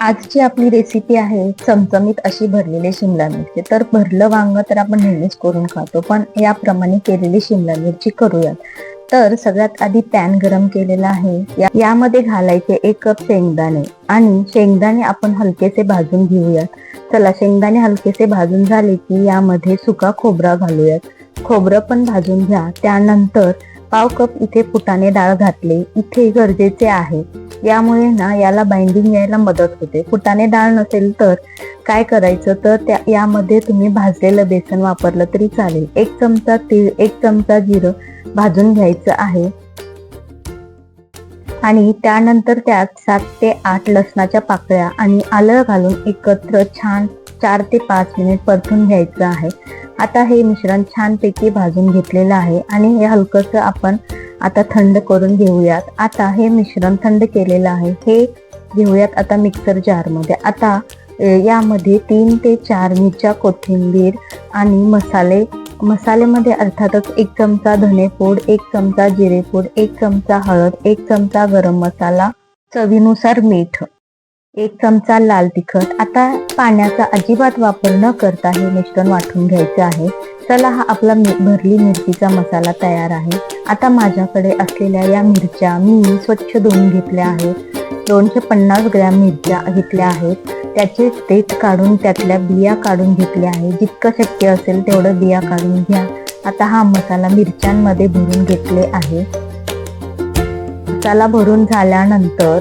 आजची आपली रेसिपी आहे चमचमीत अशी भरलेली शिमला मिरची. तर भरलं वांग तर आपण नेहमीच करून खातो पण याप्रमाणे केलेली शिमला मिरची करूयात. तर सगळ्यात आधी पॅन गरम केलेला आहे. यामध्ये घालायचे एक कप शेंगदाणे आणि शेंगदाणे आपण हलकेसे भाजून घेऊयात. चला शेंगदाणे हलकेसे भाजून झाले की यामध्ये सुका खोबरा घालूयात. खोबरं पण भाजून घ्या. त्यानंतर पाव कप इथे फुटाणे डाळ घातले. इथे गरजेचे आहे यामुळे ना याला बाइंडिंग यायला मदत होते. फुटाणे डाळ नसेल तर काय करायचं? तर त्या यामध्ये तुम्ही भाजलेलं बेसन वापरलं तरी चालेल. एक चमचा तीळ एक चमचा जिरं भाजून घ्यायचं आहे. आणि त्यानंतर त्यात सात ते आठ लसणाच्या पाकळ्या आणि आलं घालून एकत्र छान चार ते पाच मिनिट परतून घ्यायचं आहे. आता हे मिश्रण छानपैकी भाजून घेतलेलं आहे आणि हे हलकंसं आपण आता थंड करून घेऊयात. आता हे मिश्रण थंड केलेलं आहे. हे घेऊयात आता मिक्सर जारमध्ये आता यामध्ये तीन ते चार मिरच्या कोथिंबीर आणि मसाले. मसाल्यामध्ये अर्थातच एक चमचा धनेपूड एक चमचा जिरेपूड एक चमचा हळद एक चमचा गरम मसाला चवीनुसार मीठ एक चमचा लाल तिखट. आता पाण्याचा अजिबात वापर न करता हे मिश्रण वाटून घ्यायचं आहे. चला हा आपला मि- भरली मिरचीचा मसाला तयार आहे. आता माझ्याकडे असलेल्या या मिरच्या मी स्वच्छ धुवून घेतल्या आहेत. दोनशे पन्नास ग्रॅम मिरच्या घेतल्या आहेत. त्याचे तेच काढून त्यातल्या बिया काढून घेतल्या आहे जितकं शक्य असेल तेवढं बिया काढून घ्या. आता हा मसाला मिरच्यांमध्ये भरून घेतले आहे. मसाला भरून झाल्यानंतर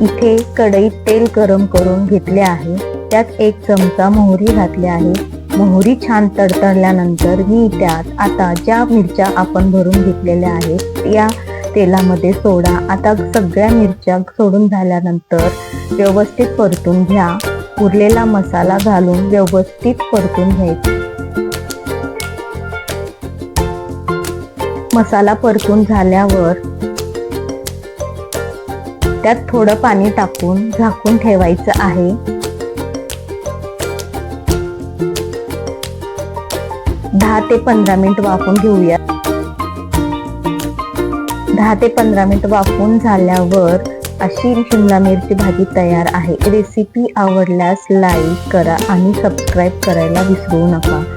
इथे कढईत तेल गरम करून घेतले आहे. त्यात एक चमचा मोहरी घातली आहे. मोहरी छान तडतडल्यानंतर मी त्यात आता ज्या मिरच्या आपण भरून घेतलेल्या आहेत या तेलामध्ये सोडा. आता सगळ्या मिरच्या सोडून झाल्यानंतर व्यवस्थित परतून घ्या. उरलेला मसाला घालून व्यवस्थित परतून घ्यायचा. मसाला परतून झाल्यावर त्यात थोडं पाणी टाकून झाकून ठेवायचं आहे. दहा ते पंधरा मिनिट वाफून घेऊया. दहा ते पंधरा मिनिट वाफून झाल्यावर अशी शिमला मिरची भाजी तयार आहे. रेसिपी आवडल्यास लाईक करा आणि सबस्क्राईब करायला विसरू नका.